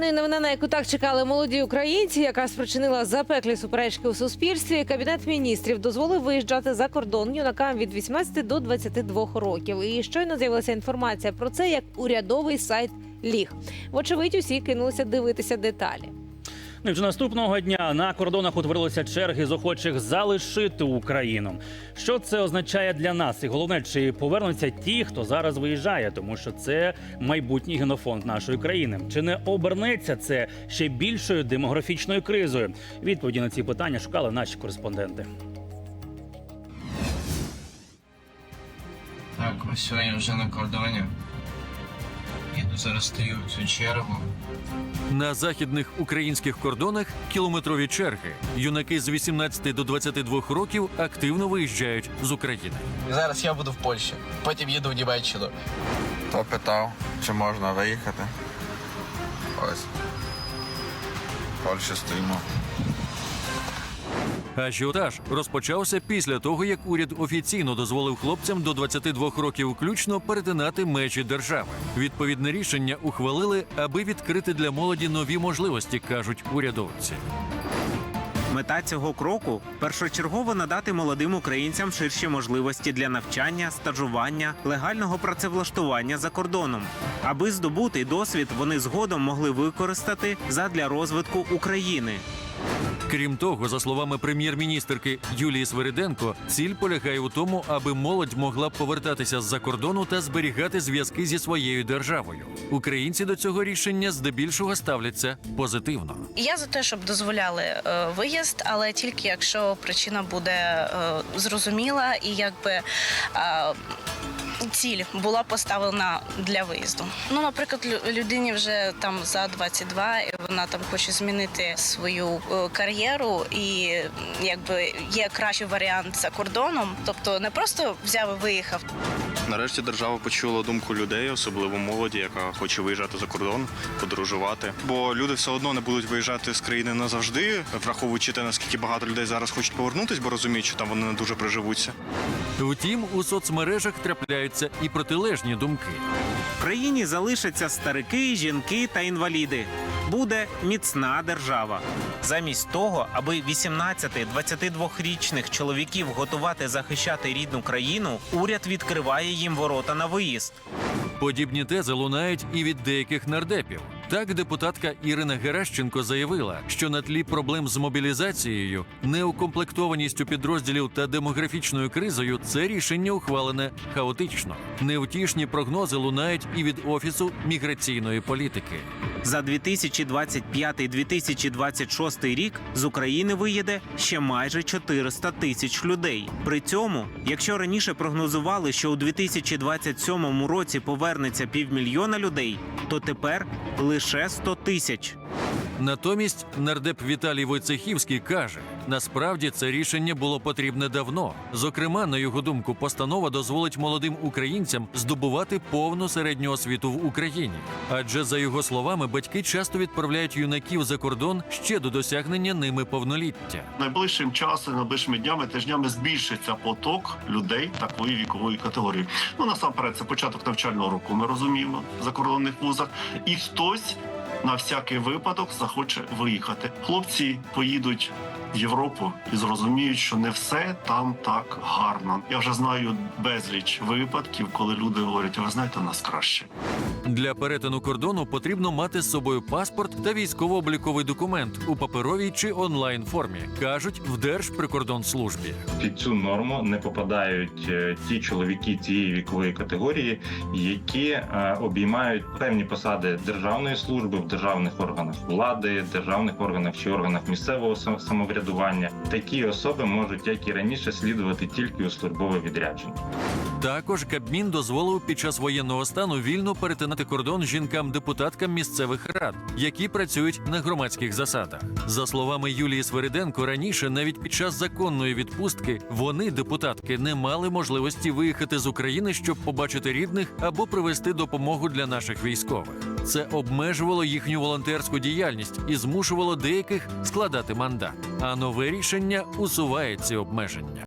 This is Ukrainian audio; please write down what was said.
Ну і новина, на яку так чекали молоді українці, яка спричинила запеклі суперечки у суспільстві. Кабінет міністрів дозволив виїжджати за кордон юнакам від 18 до 22 років. І щойно з'явилася інформація про це як урядовий сайт ліг. Вочевидь, усі кинулися дивитися деталі. Ну і вже наступного дня на кордонах утворилися черги з охочих залишити Україну. Що це означає для нас? І головне, чи повернуться ті, хто зараз виїжджає, тому що це майбутній генофонд нашої країни. Чи не обернеться це ще більшою демографічною кризою? Відповіді на ці питання шукали наші кореспонденти. Так, ось сьогодні вже на кордоні. Іду зараз стою цю чергу. На західних українських кордонах кілометрові черги. Юнаки з 18 до 22 років активно виїжджають з України. Зараз я буду в Польщі, потім їду в Німеччину. Хто питав, чи можна виїхати? Ось. В стоїмо. Ажіотаж розпочався після того, як уряд офіційно дозволив хлопцям до 22 років включно перетинати межі держави. Відповідне рішення ухвалили, аби відкрити для молоді нові можливості, кажуть урядовці. Мета цього кроку першочергово надати молодим українцям ширші можливості для навчання, стажування, легального працевлаштування за кордоном, аби здобутий досвід вони згодом могли використати задля розвитку України. Крім того, за словами прем'єр-міністерки Юлії Свириденко, ціль полягає у тому, аби молодь могла повертатися з-за кордону та зберігати зв'язки зі своєю державою. Українці до цього рішення здебільшого ставляться позитивно. Я за те, щоб дозволяли е, виїзд, але тільки якщо причина буде е, зрозуміла і якби. е, Ціль була поставлена для виїзду. Ну, наприклад, людині вже там за 22, і вона там хоче змінити свою е, кар'єру, і якби є кращий варіант за кордоном. Тобто не просто взяв і виїхав, Нарешті держава почула думку людей, особливо молоді, яка хоче виїжджати за кордон, подорожувати. Бо люди все одно не будуть виїжджати з країни назавжди, враховуючи те, наскільки багато людей зараз хочуть повернутись, бо розуміють, що там вони не дуже приживуться. Втім, у соцмережах трапляються і протилежні думки. В країні залишаться старики, жінки та інваліди. Буде міцна держава. Замість того, аби 18-22-річних чоловіків готувати захищати рідну країну, уряд відкриває їм ворота на виїзд. Подібні тези лунають і від деяких нардепів. Так, депутатка Ірина Геращенко заявила, що на тлі проблем з мобілізацією, неукомплектованістю підрозділів та демографічною кризою це рішення ухвалене хаотично. Невтішні прогнози лунають і від офісу міграційної політики. За 2025-2026 рік з України виїде ще майже 400 тисяч людей. При цьому, якщо раніше прогнозували, що у 2027 році повернеться півмільйона людей, то тепер лише 100 тисяч. Натомість нардеп Віталій Войцехівський каже: насправді це рішення було потрібне давно. Зокрема, на його думку, постанова дозволить молодим українцям здобувати повну середню освіту в Україні. Адже за його словами, батьки часто відправляють юнаків за кордон ще до досягнення ними повноліття. Найближчим часом, найближчими днями, тижнями збільшиться поток людей такої вікової категорії. Ну насамперед, це початок навчального року. Ми розуміємо в закордонних вузах, і хтось на всякий випадок захоче виїхати. Хлопці поїдуть в Європу і зрозуміють, що не все там так гарно. Я вже знаю безліч випадків, коли люди говорять: «А ви знаєте, у нас краще. Для перетину кордону потрібно мати з собою паспорт та військово-обліковий документ у паперовій чи онлайн формі, кажуть в Держприкордонслужбі. під цю норму не попадають е, ті чоловіки цієї вікової категорії, які е, обіймають певні посади державної служби в державних органах влади, державних органах чи органах місцевого самоврядування. Такі особи можуть, як і раніше, слідувати тільки у службове відрядження. Також Кабмін дозволив під час воєнного стану вільно перетинати кордон жінкам-депутаткам місцевих рад, які працюють на громадських засадах. За словами Юлії Свириденко, раніше навіть під час законної відпустки вони, депутатки, не мали можливості виїхати з України, щоб побачити рідних або привезти допомогу для наших військових. Це обмежувало їхню волонтерську діяльність і змушувало деяких складати мандат. А нове рішення усуває ці обмеження.